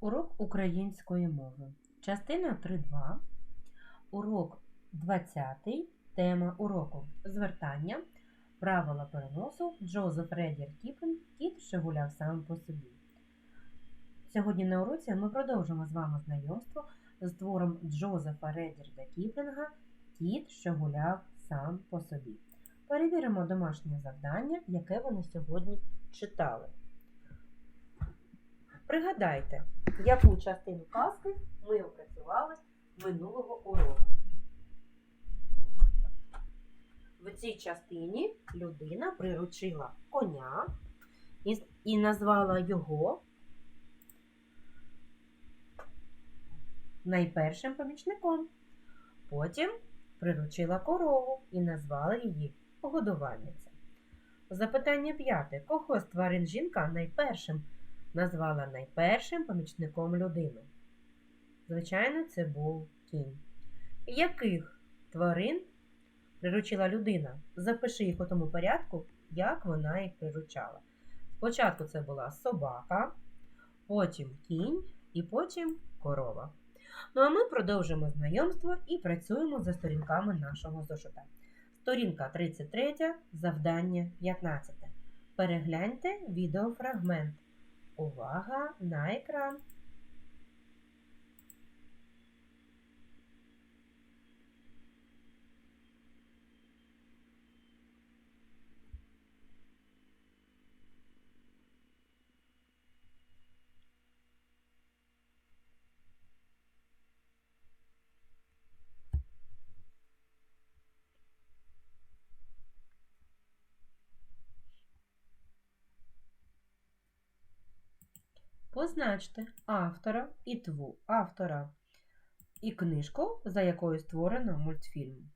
Урок української мови. Частина 3.2. Урок 20. Тема уроку звертання. Правила переносу. Джозеф Редір Кіплінг. Кіт, що гуляв сам по собі. Сьогодні на уроці ми продовжимо з вами знайомство з твором Джозефа Редірда Кіплінга Кіт, що гуляв сам по собі. Перевіримо домашнє завдання, яке вони сьогодні читали. Пригадайте, яку частину казки ми опрацювали минулого уроку. В цій частині людина приручила коня і, і назвала його найпершим помічником. Потім приручила корову і назвала її годувальниця. Запитання п'яте. Кого з тварин жінка найпершим назвала найпершим помічником людину? Звичайно, це був кінь. Яких тварин приручила людина? Запиши їх у тому порядку, як вона їх приручала. Спочатку це була собака, потім кінь і потім корова. Ну а ми продовжимо знайомство і працюємо за сторінками нашого зошита. Сторінка 33, завдання 15. Перегляньте відеофрагмент. Увага на екран. Позначте автора і тву автора і книжку, за якою створено мультфільм.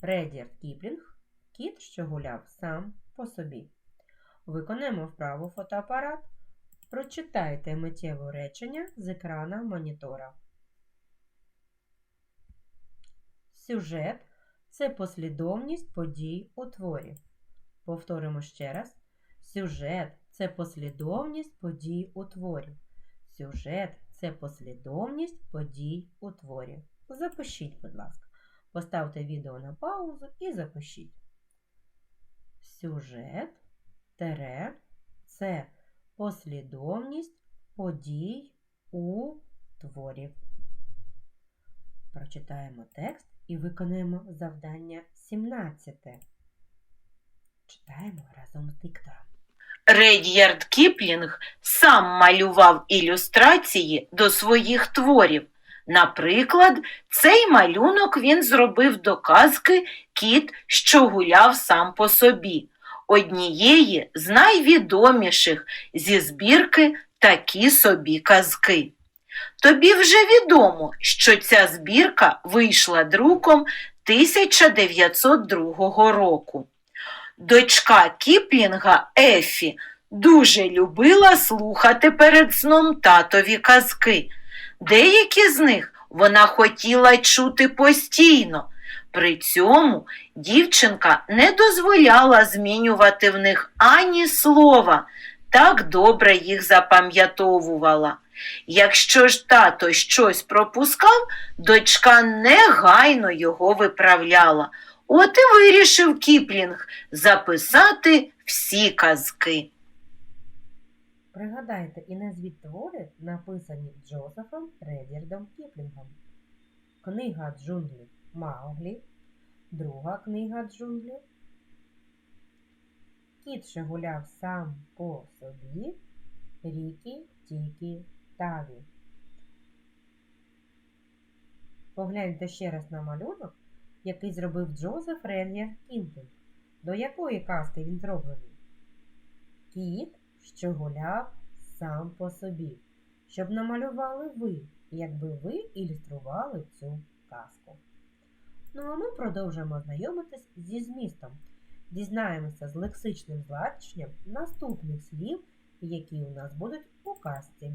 Редіард Кіплінг Кіт, що гуляв сам по собі. Виконаємо вправу фотоапарат. Прочитайте миттєве речення з екрана монітора. Сюжет це послідовність подій у творі. Повторимо ще раз. Сюжет це послідовність подій у творі. Сюжет це послідовність подій у творі. Запишіть, будь ласка. Поставте відео на паузу і запишіть. Сюжет тере це послідовність подій у творі. Прочитаємо текст і виконаємо завдання 17. Читаємо разом з диктором. Редьярд Кіплінг сам малював ілюстрації до своїх творів. Наприклад, цей малюнок він зробив до казки Кіт, що гуляв сам по собі, однієї з найвідоміших зі збірки такі собі казки. Тобі вже відомо, що ця збірка вийшла друком 1902 року. Дочка Кіплінга Ефі дуже любила слухати перед сном татові казки. Деякі з них вона хотіла чути постійно. При цьому дівчинка не дозволяла змінювати в них ані слова, так добре їх запам'ятовувала. Якщо ж тато щось пропускав, дочка негайно його виправляла. От і вирішив Кіплінг записати всі казки. Пригадайте і назвіть твори, написані Джозефом Редірдом Кіплінгом. Книга джунглів Мауглі, друга книга джунглів. Кіт, що гуляв сам по собі, Рікі, Тікі, Таві. Погляньте ще раз на малюнок, який зробив Джозеф Редір Кіплінг. До якої казки він зроблений? Кіт, що гуляв сам по собі, щоб намалювали ви, якби ви ілюстрували цю казку. Ну а ми продовжуємо знайомитись зі змістом. Дізнаємося з лексичним значенням наступних слів, які у нас будуть у казці.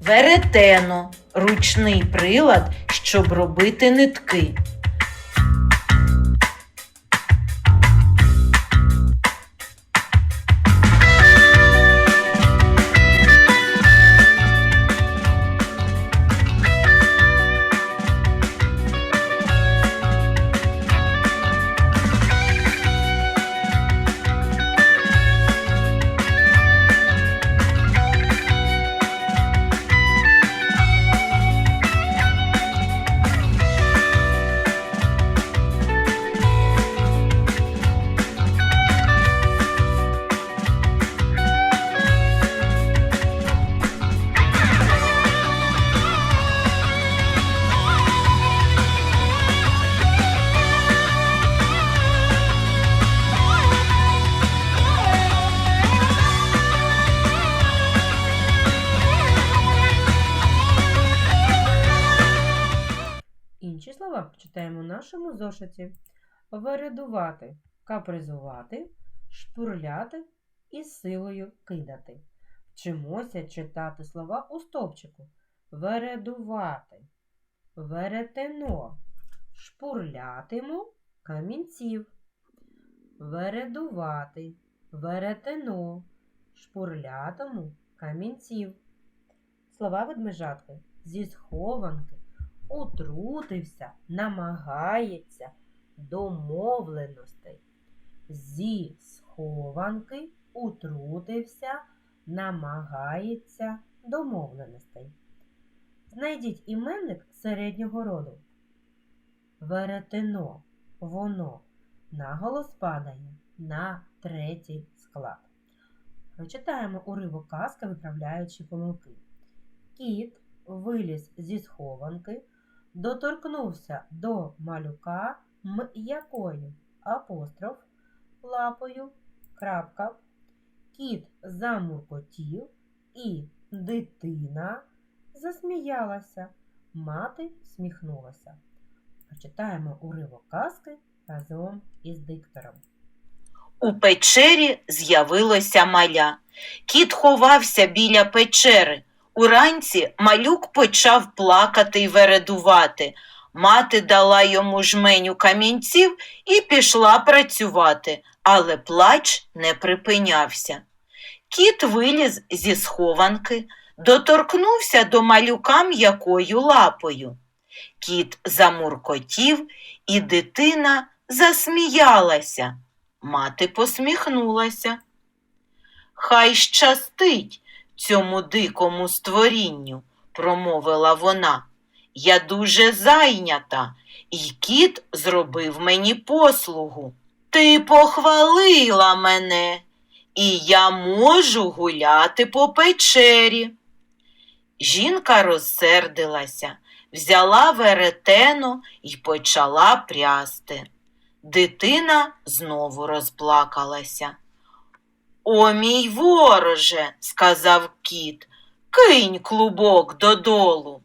Веретено ручний прилад, щоб робити нитки. Нашому зошиті. Вередувати, капризувати, шпурляти і силою кидати. Вчимося читати слова у стовпчику. Вередувати, веретено, шпурлятиму камінців. Вередувати, веретено, шпурлятиму камінців. Слова ведмежатки зі схованки, утрутився, намагається, домовленостей. Зі схованки, утрутився, намагається, домовленостей. Знайдіть іменник середнього роду. Веретено, воно, наголос падає на третій склад. Прочитаємо уривок казки, виправляючи помилки. Кіт виліз зі схованки, доторкнувся до малюка м'якою апостроф лапою, крапка. Кіт замуркотів і дитина засміялася. Мати сміхнулася. Прочитаємо уривок казки разом із диктором. У печері з'явилося маля. Кіт ховався біля печери. Уранці малюк почав плакати й вередувати. Мати дала йому жменю камінців і пішла працювати, але плач не припинявся. Кіт виліз зі схованки, доторкнувся до малюка м'якою лапою. Кіт замуркотів, і дитина засміялася. Мати посміхнулася. Хай щастить цьому дикому створінню, промовила вона. Я дуже зайнята, і кіт зробив мені послугу. Ти похвалила мене, і я можу гуляти по печері. Жінка розсердилася, взяла веретено і почала прясти. Дитина знову розплакалася. О, мій вороже, сказав кіт, кинь клубок додолу.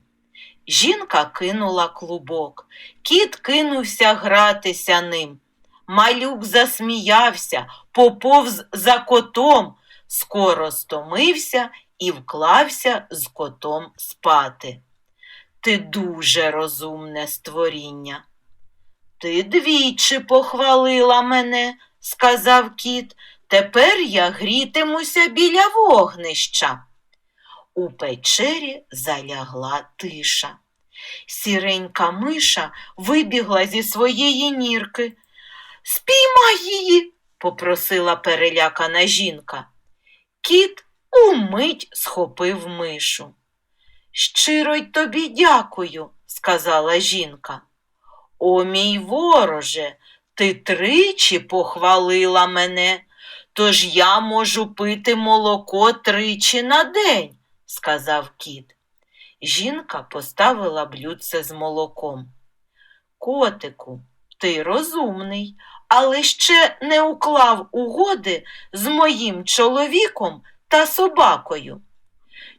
Жінка кинула клубок. Кіт кинувся гратися ним. Малюк засміявся, поповз за котом, скоро стомився і вклався з котом спати. Ти дуже розумне створіння. Ти двічі похвалила мене, сказав кіт. Тепер я грітимуся біля вогнища. У печері залягла тиша. Сіренька миша вибігла зі своєї нірки. Спіймай її, попросила перелякана жінка. Кіт умить схопив мишу. Щиро й тобі дякую, сказала жінка. О, мій вороже, ти тричі похвалила мене, тож я можу пити молоко тричі на день, сказав кіт. Жінка поставила блюдце з молоком. Котику, ти розумний, але ще не уклав угоди з моїм чоловіком та собакою.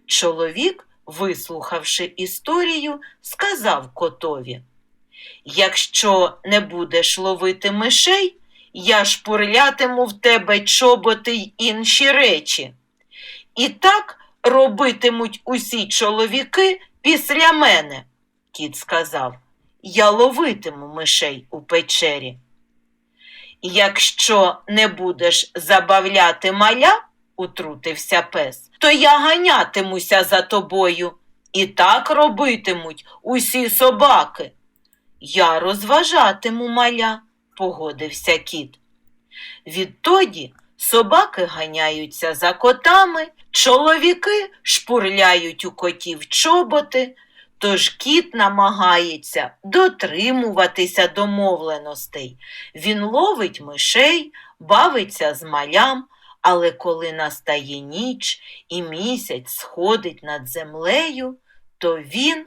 Чоловік, вислухавши історію, сказав котові. Якщо не будеш ловити мишей, я шпурлятиму в тебе чоботи й інші речі. І так робитимуть усі чоловіки після мене, кіт сказав. Я ловитиму мишей у печері. Якщо не будеш забавляти маля, утрутився пес, то я ганятимуся за тобою. І так робитимуть усі собаки. Я розважатиму маля, погодився кіт. Відтоді собаки ганяються за котами, чоловіки шпурляють у котів чоботи, тож кіт намагається дотримуватися домовленостей. Він ловить мишей, бавиться з малям, але коли настає ніч і місяць сходить над землею, то він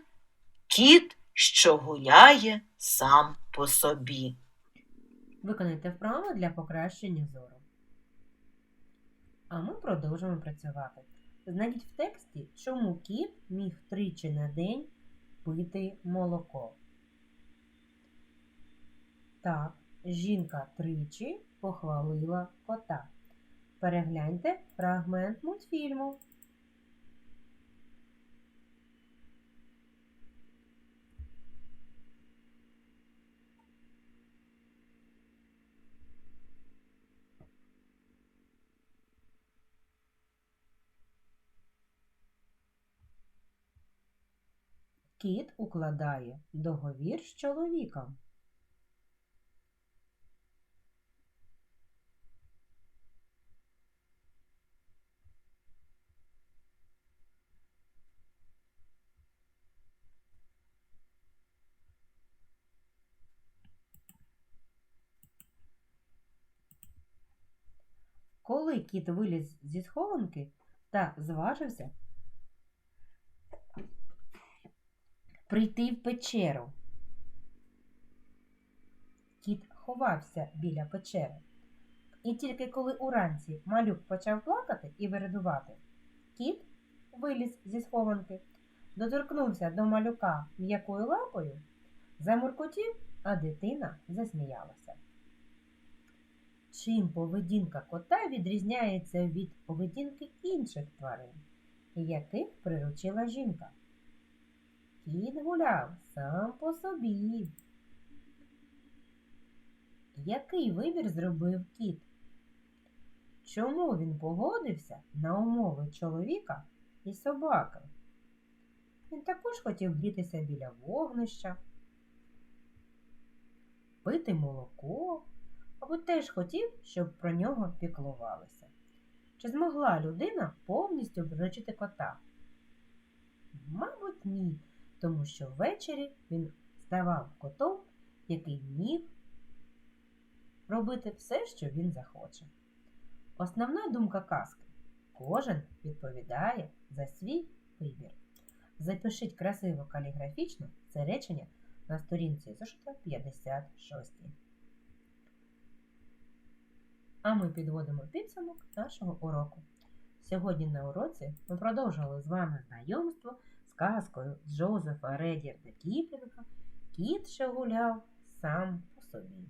кіт, що гуляє сам по собі. Виконайте вправи для покращення зору. А ми продовжуємо працювати. Знайдіть в тексті, чому кіт міг тричі на день пити молоко. Так, жінка тричі похвалила кота. Перегляньте фрагмент мультфільму. Кіт укладає договір з чоловіком. Коли кіт виліз зі схованки та зважився прийти в печеру. Кіт ховався біля печери. І тільки коли уранці малюк почав плакати і виридувати, кіт виліз зі схованки, доторкнувся до малюка м'якою лапою, замуркотів, а дитина засміялася. Чим поведінка кота відрізняється від поведінки інших тварин, яких приручила жінка? Кіт гуляв сам по собі. Який вибір зробив кіт? Чому він погодився на умови чоловіка і собаки? Він також хотів грітися біля вогнища, пити молоко, або теж хотів, щоб про нього піклувалися. Чи змогла людина повністю приручити кота? Мабуть, ні тому що ввечері він ставав котом, який міг робити все, що він захоче. Основна думка казки кожен відповідає за свій вибір. Запишіть красиво каліграфічно це речення на сторінці зошита 56. А ми підводимо підсумок нашого уроку. Сьогодні на уроці ми продовжували з вами знайомство казкою Джозефа Редірда Кіплінга Кіт, що гуляв сам по собі.